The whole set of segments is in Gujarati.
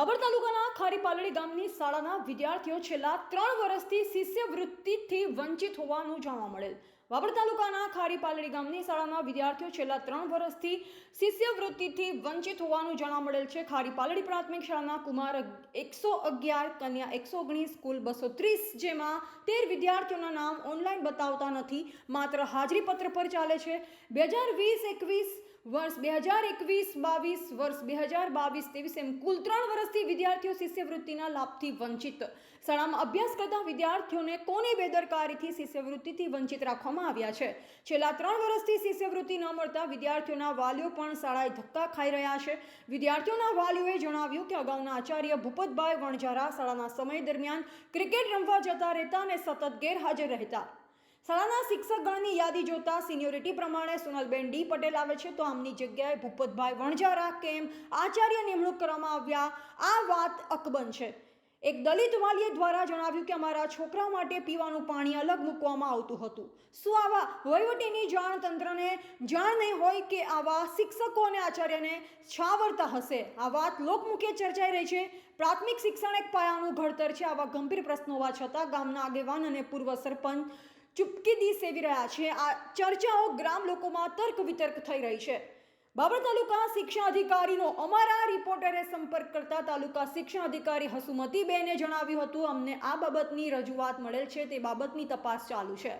બાબર તાલુકાના ખારીપાલડી ગામની શાળાના વિદ્યાર્થીઓ છેલ્લા ત્રણ વર્ષથી શિષ્યવૃત્તિથી વંચિત હોવાનું જાણવા મળેલ. બાબર તાલુકાના ખારીપાલડી ગામની શાળામાં વિદ્યાર્થીઓ છેલ્લા ત્રણ વર્ષથી શિષ્યવૃત્તિથી વંચિત હોવાનું જાણવા મળેલ છે. ખારીપાલડી પ્રાથમિક શાળાના કુમાર એકસો અગિયાર, કન્યા એકસો ઓગણીસ, કુલ બસો ત્રીસ જેમાં તેર વિદ્યાર્થીઓના નામ ઓનલાઈન બતાવતા નથી. માત્ર હાજરી પત્ર પર ચાલે છે. બે હજાર વીસ એકવીસ વર્ષ, બે હજાર એકવીસ બાવીસ વર્ષ, બે હજાર બાવીસ ત્રેવીસ એમ કુલ ત્રણ વર્ષથી વિદ્યાર્થીઓ શિષ્યવૃત્તિના લાભથી વંચિત શાળામાં અભ્યાસ કરતા વિદ્યાર્થીઓને કોની બેદરકારીથી શિષ્યવૃત્તિથી વંચિત રાખવામાં આવ્યા છે? છેલ્લા ત્રણ વર્ષથી શિષ્યવૃત્તિ ન મળતા વિદ્યાર્થીઓના વાલીઓ પણ શાળાએ ધક્કા ખાઈ રહ્યા છે. વિદ્યાર્થીઓના વાલીઓએ જણાવ્યું કે અગાઉના આચાર્ય ભૂપતભાઈ વણઝારા શાળાના સમય દરમિયાન ક્રિકેટ રમવા જતા રહેતા અને સતત ગેરહાજર રહેતા. શાળાના શિક્ષકગણની યાદી જોતા સિનિયોરિટી પ્રમાણે સોનલબેન ડી પટેલ આવે છે. તો આમની જગ્યાએ ભૂપતભાઈ વણઝારા કેમ આચાર્ય નિમણૂક કરવામાં આવ્યા? આ વાત અકબંધ છે. એક દલિત વાલીએ દ્વારા જણાવ્યું કે અમારા છોકરા માટે પીવાનું પાણી અલગ મૂકવામાં આવતું હતું. શું આવા વહીવટીની જાણ તંત્રને જાણ નહીં હોય કે આવા શિક્ષકો અને આચાર્યને છાવરતા હશે? આ વાત લોકમુખે ચર્ચાઈ રહી છે. પ્રાથમિક શિક્ષણ એક પાયાનું ઘડતર છે. આવા ગંભીર પ્રશ્નો હોવા છતાં ગામના આગેવાન અને પૂર્વ સરપંચ ચૂપકીદી સેવી રહ્યા છે. આ ચર્ચાઓ ગ્રામ લોકોમાં તર્ક વિતર્ક થઈ રહી છે. બાબર તાલુકા શિક્ષણ અધિકારીનો અમારા રિપોર્ટરે સંપર્ક કરતા તાલુકા શિક્ષણ અધિકારી હસુમતીબેને જણાવ્યું હતું, અમને આ બાબતની રજૂઆત મળેલ છે, તે બાબતની તપાસ ચાલુ છે.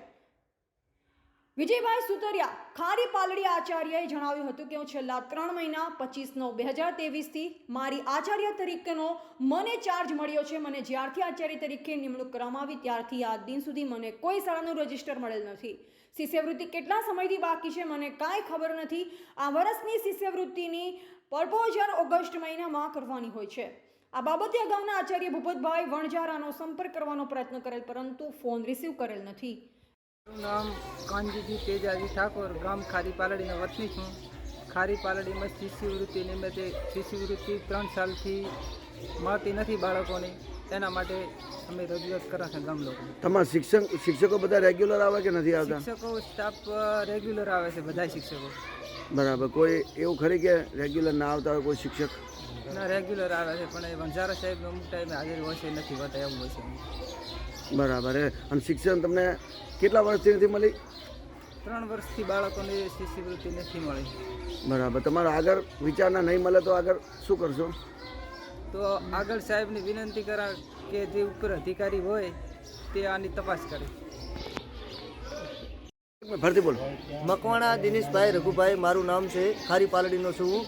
વિજયભાઈ સુતરિયા, ખારી પાલડી આચાર્યએ જણાવ્યું હતું કે હું છેલ્લા ત્રણ મહિના, પચીસ નવ, બે હજાર તેવીસથી મારી આચાર્ય તરીકેનો મને ચાર્જ મળ્યો છે, મને જ્યારથી આચાર્ય તરીકે નિમણૂક કરવામાં આવી ત્યારથી આ દિન સુધી મને કોઈ શાળાનું રજિસ્ટર મળેલ નથી. શિષ્યવૃત્તિ કેટલા સમયથી બાકી છે મને કાંઈ ખબર નથી. આ વર્ષની શિષ્યવૃત્તિની પ્રપોઝલ ઓગસ્ટ મહિનામાં કરવાની હોય છે. આ બાબતે અગાઉના આચાર્ય ભૂપતભાઈ વણઝારાનો સંપર્ક કરવાનો પ્રયત્ન કરેલ, પરંતુ ફોન રિસીવ કરેલ નથી. મારું નામ કાનજીજી તેજાજી ઠાકોર ગામ ખારી પાલડીનો વતની છું. ખારી પાલડીમાં શિષ્યવૃત્તિ નિમિત્તે શિષ્યવૃત્તિ ત્રણ સાલથી મળતી નથી બાળકોને. એના માટે અમે રજૂઆત કરા છે ગામ લોકો તમારા શિક્ષક શિક્ષકો બધા રેગ્યુલર આવે કે નથી આવતા? શિક્ષકો સ્ટાફ રેગ્યુલર આવે છે બધા શિક્ષકો. બરાબર. કોઈ એવું ખરી કે રેગ્યુલર ના આવતા હોય કોઈ શિક્ષક? ના રેગ્યુલર આવે છે પણ એ વંજારા સાહેબ અમુક ટાઈમે હાજર હોય છે નથી હોતા એવું હોય છે. બરાબર અને શિક્ષણ તમને કેટલા વર્ષથી નથી મળી? ત્રણ વર્ષથી બાળકોને શિષ્યવૃત્તિ નથી મળી. બરાબર. તમારા આગળ વિચારના નહીં મળે તો આગળ શું કરશો? તો આગળ સાહેબને વિનંતી કરા કે જે ઉપર અધિકારી હોય તે આની તપાસ કરે. ફરતી બોલો. મકવાણા દિનેશભાઈ રઘુભાઈ મારું નામ છે ખારી પાલડીનો છું.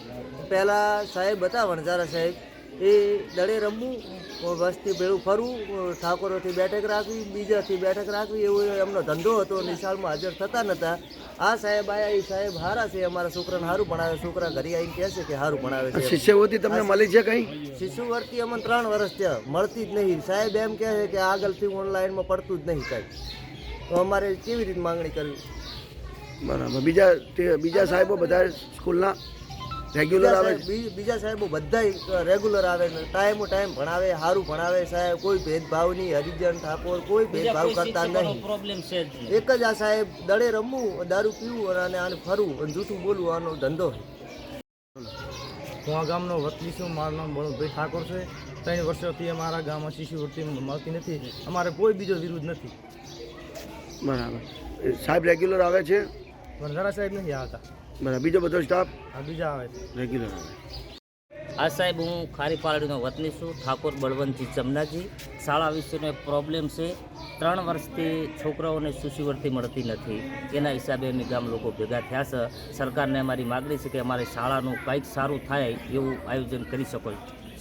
પહેલાં સાહેબ હતા વણઝારા સાહેબ. એ દડે રમવું વસ્તી ભેળું ફરવું ઠાકોરોથી બેઠક રાખવી બીજાથી બેઠક રાખવી એવો એમનો ધંધો હતો નિશાળમાં હાજર થતા નહોતા આ સાહેબ આયા એ સાહેબ હારા છે અમારા છોકરાને સારું ભણાવે છોકરા ઘરે આવીને કહે છે કે સારું ભણાવે છે. શિષ્યવૃત્તિ તમને મળી છે કઈ? શિષ્યવૃત્તિ અમને ત્રણ વર્ષ છે મળતી જ નહીં. સાહેબ એમ કહે છે કે આગળથી ઓનલાઈનમાં પડતું જ નહીં કાંઈ. તો અમારે કેવી રીતે માંગણી કરવી? બરાબર. બીજા બીજા સાહેબો બધા સ્કૂલના? રેગ્યુલર આવે બીજા સાહેબો બધા રેગ્યુલર આવે ને ટાઈમો ટાઈમ ભણાવે સારું ભણાવે સાહેબ કોઈ ભેદભાવ નહીં હરિજન ઠાકોર કોઈ ભેદભાવ કરતા નહીં. એક જ આ સાહેબ દડે રમવું દારૂ પીવું અને આને ફરવું અને જૂઠું બોલવું આનો ધંધો હું આ ગામનો વતની છું મારું નામ બળુભાઈ ઠાકોર છે. ત્રણ વર્ષોથી અમારા ગામમાં શિષ્યવૃત્તિ મળતી નથી. અમારે કોઈ બીજો વિરોધ નથી. બરાબર. સાહેબ રેગ્યુલર આવે છે? વનઝારા સાહેબ નથી આવતા. બરાબર બીજો બધો સ્ટાફ આ બીજા આવે રેગ્યુલર આવે. આ સાહેબ હું ખારી પાલડીનો વતની છું ઠાકોર બળવંતજી ચમનાજી શાળા વિશેનો એક પ્રોબ્લેમ છે ત્રણ વર્ષથી છોકરાઓને શિષ્યવૃત્તિ મળતી નથી. એના હિસાબે અમે ગામ લોકો ભેગા થયા છે. સરકારને અમારી માગણી છે કે અમારી શાળાનું કંઈક સારું થાય એવું આયોજન કરી શકો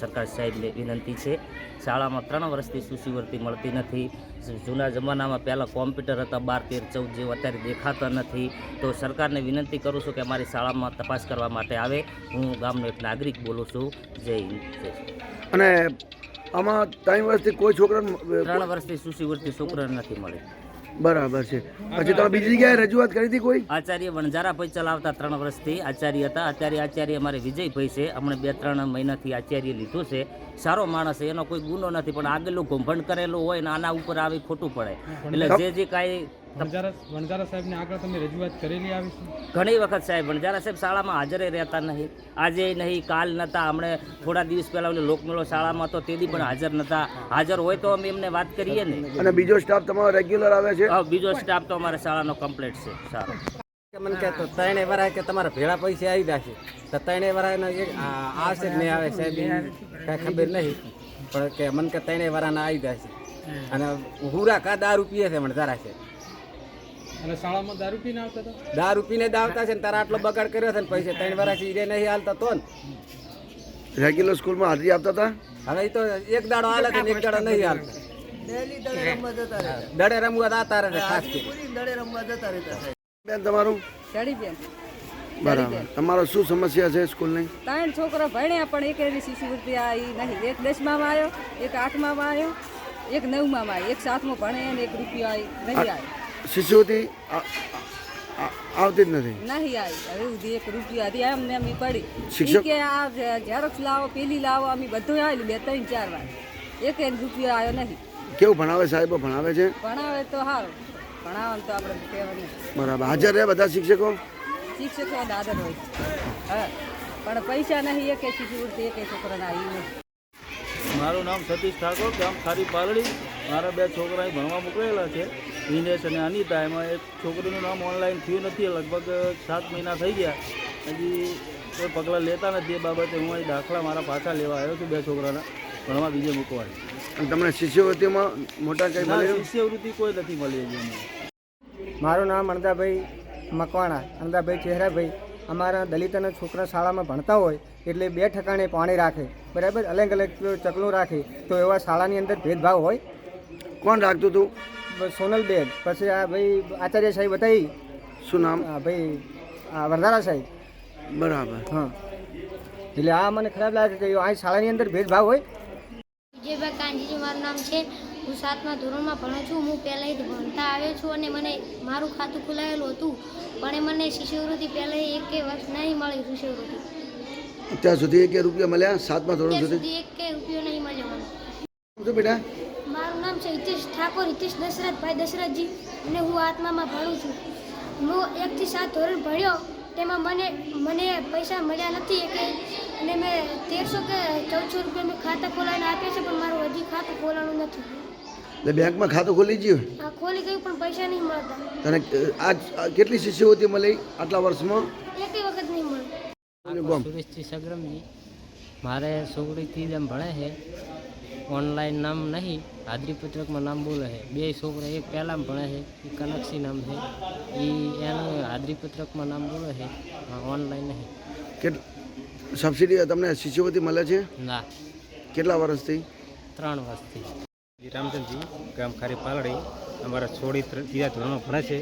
સરકાર સાહેબને વિનંતી છે. શાળામાં ત્રણ વર્ષથી શિષ્યવૃત્તિ મળતી નથી. જૂના જમાનામાં પહેલાં કોમ્પ્યુટર હતા બાર તેર ચૌદ જેવું અત્યારે દેખાતા નથી. તો સરકારને વિનંતી કરું છું કે અમારી શાળામાં તપાસ કરવા માટે આવે. હું ગામનો એક નાગરિક બોલું છું. જય હિન્દ જય અને આમાં ત્રણ વર્ષથી કોઈ છોકરા ત્રણ વર્ષથી શિષ્યવૃત્તિ છોકરાને નથી મળી. બરાબર છે. પછી તમે બીજી જગ્યાએ રજૂઆત કરી હતી કોઈ? આચાર્ય વણઝારાભાઈ ચલાવતા ત્રણ વર્ષથી આચાર્ય હતા. અત્યારે આચાર્ય અમારે વિજયભાઈ છે. અમને બે ત્રણ મહિનાથી આચાર્ય લીધું છે. સારો માણસ છે. એનો કોઈ ગુનો નથી પણ આગળનું ઘોંભણ કરેલું હોય ને આના ઉપર આવી ખોટું પડે. એટલે જે જે કાંઈ વણઝારા વણઝારા સાહેબને આગળ તમે રજૂઆત કરેલી આવી છે? ઘણી વખત સાહેબ વણજારા સાહેબ શાળામાં હાજરે રહેતા નહીં. આજે નહીં કાલ નહોતા હમણે થોડા દિવસ પહેલાં ઓલી લોકમેળો શાળામાં તો તે દી પણ હાજર નહોતા હાજર હોય તો અમે એમને વાત કરીએ ને. અને બીજો સ્ટાફ તમારો રેગ્યુલર આવે છે? હવે બીજો સ્ટાફ તો અમારે શાળાનો કમ્પ્લીટ છે. સારો. મને કે તો ત્રણે વરાય કે તમારા ભેળા પૈસા આવી જશે તો ત્રણે વરાયનો એક આ આવશે જ નહીં આવે સાહેબ કાંઈ ખબર નહીં. પણ કે મને કે ત્રણે વરાના આવી જશે અને હુરા કા દારૂ પીએ છે મને જરા છે અને શાળામાં દારૂ પીને આવતા હતા? દારૂ પીને દાવતા છે ને તારા આટલો બગાડ કર્યો છે ને પૈસા ત્રણ વર્ષ ઈરે નહીં હાલતા તો ને. રેગ્યુલર સ્કૂલમાં હાજરી આપતા હતા? હવે તો એક દાડો હાલે છે ને એક દાડો નહીં હાલતા દડે રમવા જતા દડે રમવા રહે ખાસ કરી દડે રમવા જતા રહેતા બેન તમારું? ચડીબેન બરાબર. તમારો શું સમસ્યા છે સ્કૂલની? ત્રણ છોકરા ભણ્યા પણ એક એવી શિષ્યવૃત્તિ આવી નહીં. એક દસમામાં આવ્યો એક આઠમામાં આવ્યો એક નવમામાં આવ્યો. એક સાતમો ભણે અને એક રૂપિયો આવી નહીં આવી શિષ્યવૃત્તિ આવતી જ નથી. નહીં આવી. હવે સુધી એક રૂપિયા હતી એમ ને એમ ઈ પડી. શિક્ષક- કે આ ઝેરોક્સ લાવો પેલી લાવો અમે બધું આવેલું બે ત્રણ ચાર વાર. એક એક રૂપિયો આવ્યો નહીં. કેવું ભણાવે સાહેબો? ભણાવે છે? ભણાવે તો સારું ભણાવે તો આપણે કહેવાનું બરાબર. હાજર રહે બધા શિક્ષકો? શિક્ષકો દાદર હોય. હા. પણ પૈસા નહીં એક શિષ્યવૃત્તિ એક છોકરાને આવી નહીં. મારું નામ સતીશ ઠાકોર ગામ ખારી પાલડી. મારા બે છોકરા ભણવા મોકલેલા છે. દિનેશ અને અનિતા એમાં એક છોકરીનું નામ ઓનલાઈન થયું નથી લગભગ સાત મહિના થઈ ગયા. હજી કોઈ પગલાં લેતા નથી એ બાબતે હું અહીં દાખલા મારા પાછા લેવા આવ્યો છું બે છોકરાના. ભણવા બીજે મૂકવા અને તમને શિષ્યવૃત્તિમાં મોટા કંઈ શિષ્યવૃત્તિ કોઈ નથી મળી હજી મારું નામ અણદાભાઈ મકવાણા અણદાભાઈ ચહેરાભાઈ. અમારા દલિતના છોકરા શાળામાં ભણતા હોય એટલે બે ઠકાણે પાણી રાખે. બરાબર? અલગ અલગ ચકલું રાખે. તો એવા શાળાની અંદર ભેદભાવ હોય? કોણ રાખતું હતું સોનલબેન. પછી આ ભાઈ આચાર્ય સાહેબ બતાવી. શું નામ? આ ભાઈ આ વરદારા સાહેબ બરાબર. હા. એટલે આ મને ખરાબ લાગે કે આ શાળાની અંદર ભેદભાવ હોય. વિજયભાઈ કાંજીજી મારું નામ છે. હું સાતમા ધોરણમાં ભણું છું. હું પહેલાંથી ભણતા આવ્યો છું અને મને મારું ખાતું ખોલાયેલું હતું. પણ એ મને શિષ્યવૃત્તિ પહેલાં એક કે વર્ષ નહીં મળી શિષ્યવૃત્તિ. અત્યાર સુધી એક રૂપિયા મળ્યા? સાતમા ધોરણ સુધી? એક કે રૂપિયો નહીં મળ્યો મને. બેટા? નામ છે હિતેશ ઠાકોર હિતેશ દશરથભાઈ દશરથજી અને હું આત્મામાં ભણું છું. હું એકથી સાત ધોરણ ભણ્યો તેમાં મને મને પૈસા મળ્યા નથી કે અને મેં તેરસો કે ચૌદસો રૂપિયા મેં ખાતા ખોલાવીને આપ્યા છે પણ મારું હજી ખાતું ખોલાણું નથી. એટલે બેંકમાં ખાતું ખોલી ગયું? આ ખોલી ગયું પણ પૈસા નહીં મળતા. તને આજ આ કેટલી શિષ્યવૃત્તિ મળી આટલા વર્ષમાં? એક વખત નહીં મળે. ગમ સુરેશજી સગરમજી. મારે છોકરીથી જેમ ભણે છે. ઓનલાઈન નામ નહીં હાજરી પત્રકમાં નામ બોલે છે. બે છોકરા એક પહેલાં ભણે છે એ કનકસી નામ છે. એ એનું હાજરી પત્રકમાં નામ બોલે છે ઓનલાઈન નહીં. કેટ સબસિડી તમને શિષ્યવૃત્તિ મળે છે? ના. કેટલા વર્ષથી? ત્રણ વર્ષથી. રામચંદજી ગામ ખારી પાલડી. અમારા છોડી ત્રીજા ધોરણમાં ભણે છે.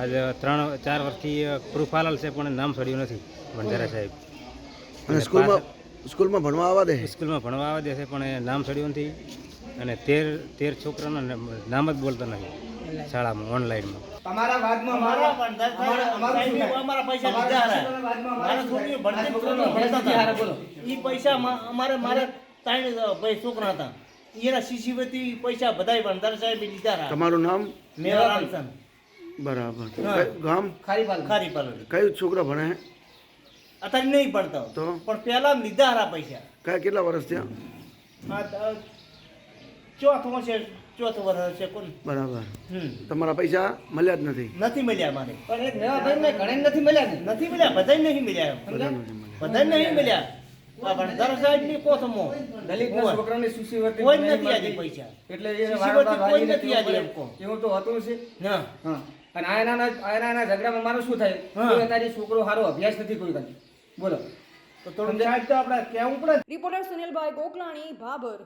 આજે ત્રણ ચાર વર્ષથી પ્રૂફ આલેલ છે પણ નામ છોડ્યું નથી વણઝારા સાહેબ. અને સ્કૂલમાં સ્કૂલમાં ભણવા આવવા દે? સ્કૂલમાં ભણવા દે છે પણ એ નામ ચડ્યું નથી. અને તેર તેર છોકરાના નામ- નામ જ બોલતા નથી શાળામાં ઓનલાઈનમાં. તમારા વાદમાં મારા અમારા પૈસા લીધા મારા છોકરીઓ ભણતી ભણતા બોલો. એ પૈસા અમારે મારા ત્રણ ભાઈ છોકરા હતા. એના શિષ્યવૃત્તિ પૈસા બધાય ભણતા સાહેબ લીધા હતા તમારું નામ? મેરા રામચંદ બરાબર. ગામ? ખારી ખારીપાલ કયું છોકરો ભણે? છે? અત્યારે નહીં ભણતા તો? પણ પહેલા લીધા હારા પૈસા. કયા કેટલા વર્ષ થયા? ચોથો ત- છે ચોથો વર્ષ છે કોણ? બરાબર. હમ. તમારા પૈસા મળ્યા જ નથી. નથી મળ્યા મારે. પણ એક નવા ભાઈને ઘણા નથી મળ્યા ને? નથી મળ્યા બધા નહીં મળ્યા. બધા નથી મળ્યા. બધાય નહીં મળ્યા. ઝઘડામાં મારું શું થાય. છોકરો સારો અભ્યાસ નથી કોઈ કરી બોલો. તો થોડું આપણે કેવું પડે રિપોર્ટર સુનિલભાઈ ગોકલાણી ભાભર.